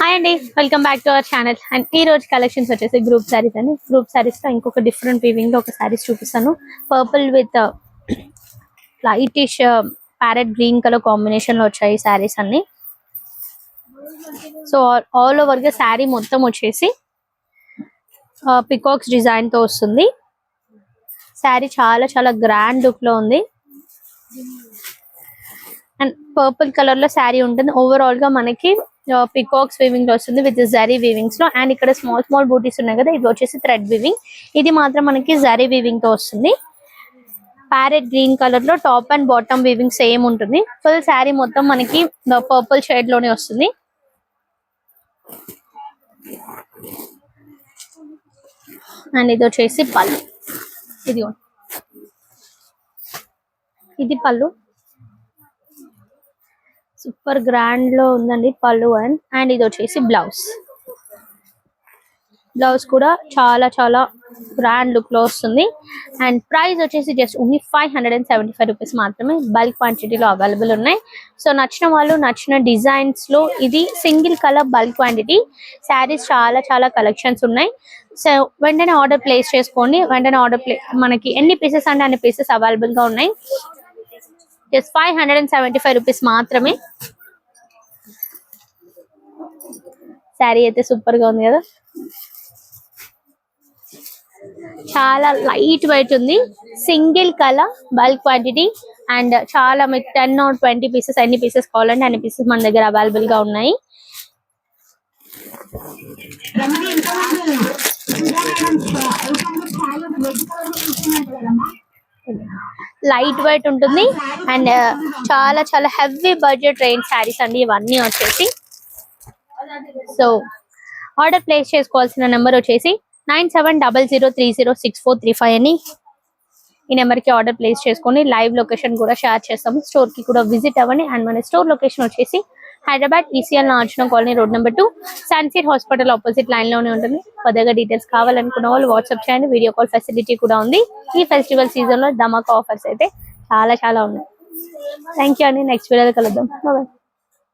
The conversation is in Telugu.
హాయ్ అండి welcome back to our channel and ఈ రోజు కలెక్షన్స్ వచ్చేసి గ్రూప్ సారీస్ అండి. గ్రూప్ సారీస్లో ఇంకొక డిఫరెంట్ వివింగ్లో ఒక సారీస్ చూపిస్తాను. Purple with lightish parrot green colour కాంబినేషన్లో వచ్చాయి సారీస్ అన్ని. సో ఆల్ ఓవర్గా శారీ మొత్తం వచ్చేసి uh, పికాక్స్ డిజైన్తో వస్తుంది. శారీ చాలా చాలా గ్రాండ్ లుక్లో ఉంది. అండ్ పర్పుల్ కలర్లో శారీ ఉంటుంది. ఓవరాల్గా మనకి పికాక్స్ వీవింగ్లో వస్తుంది విత్ జరీ వీవింగ్స్లో. అండ్ ఇక్కడ స్మాల్ స్మాల్ బూటీస్ ఉన్నాయి కదా ఇది వచ్చేసి థ్రెడ్ వీవింగ్ ఇది మాత్రం మనకి జరీ వీవింగ్తో వస్తుంది. ప్యారెట్ గ్రీన్ కలర్లో top and bottom weaving same ఉంటుంది. ఫుల్ శారీ మొత్తం మనకి పర్పుల్ షేడ్లోనే వస్తుంది. అండ్ ఇది వచ్చేసి పళ్ళు. ఇది ఇది పళ్ళు. సూపర్ గ్రాండ్లో ఉందండి పళ్ళు అండ్ అండ్ ఇది వచ్చేసి బ్లౌజ్. బ్లౌజ్ కూడా చాలా చాలా గ్రాండ్ లుక్లో వస్తుంది. అండ్ ప్రైస్ వచ్చేసి just only five hundred and seventy five rupees మాత్రమే బల్క్ క్వాంటిటీలో అవైలబుల్ ఉన్నాయి. సో నచ్చిన వాళ్ళు నచ్చిన డిజైన్స్లో ఇది single colour bulk quantity saris చాలా చాలా కలెక్షన్స్ ఉన్నాయి. సో వెంటనే ఆర్డర్ ప్లేస్ చేసుకోండి. వెంటనే ఆర్డర్ ప్లే మనకి ఎన్ని పీసెస్ అంటే అన్ని పీసెస్ అవైలబుల్గా ఉన్నాయి. Just five hundred and seventy five rupees మాత్రమే. శారీ అయితే సూపర్గా ఉంది కదా. చాలా లైట్ వెయిట్ ఉంది. Single colour bulk quantity and చాలా మీకు టెన్ ఆర్ ట్వంటీ పీసెస్ ఎన్ని పీసెస్ కావాలంటే అన్ని పీసెస్ మన దగ్గర అవైలబుల్గా ఉన్నాయి. లైట్ వెయిట్ ఉంటుంది. అండ్ చాలా చాలా హెవీ బడ్జెట్ రేంజ్ శారీస్ అండి ఇవన్నీ వచ్చేసి. సో ఆర్డర్ ప్లేస్ చేసుకోవాల్సిన నెంబర్ వచ్చేసి nine seven double zero three zero six four three five అని ఈ నెంబర్కి ఆర్డర్ ప్లేస్ చేసుకొని లైవ్ లొకేషన్ కూడా షేర్ చేస్తాము. స్టోర్కి కూడా విజిట్ అవ్వండి. అండ్ మన స్టోర్ లొకేషన్ వచ్చేసి హైదరాబాద్ ఈసీఎల్ నార్చన కాలనీ రోడ్ నెంబర్ టూ సన్సీట్ హాస్పిటల్ ఆపోజిట్ లైన్లోనే ఉంటుంది. కొద్దిగా డీటెయిల్స్ కావాలనుకున్న వాళ్ళు వాట్సాప్ చేయండి. వీడియో కాల్ ఫెసిలిటీ కూడా ఉంది. ఈ ఫెస్టివల్ సీజన్లో ధమాకా ఆఫర్స్ అయితే చాలా చాలా ఉన్నాయి. థ్యాంక్ యూ అండి. నెక్స్ట్ వీడియోలో కలుద్దాం. బాయ్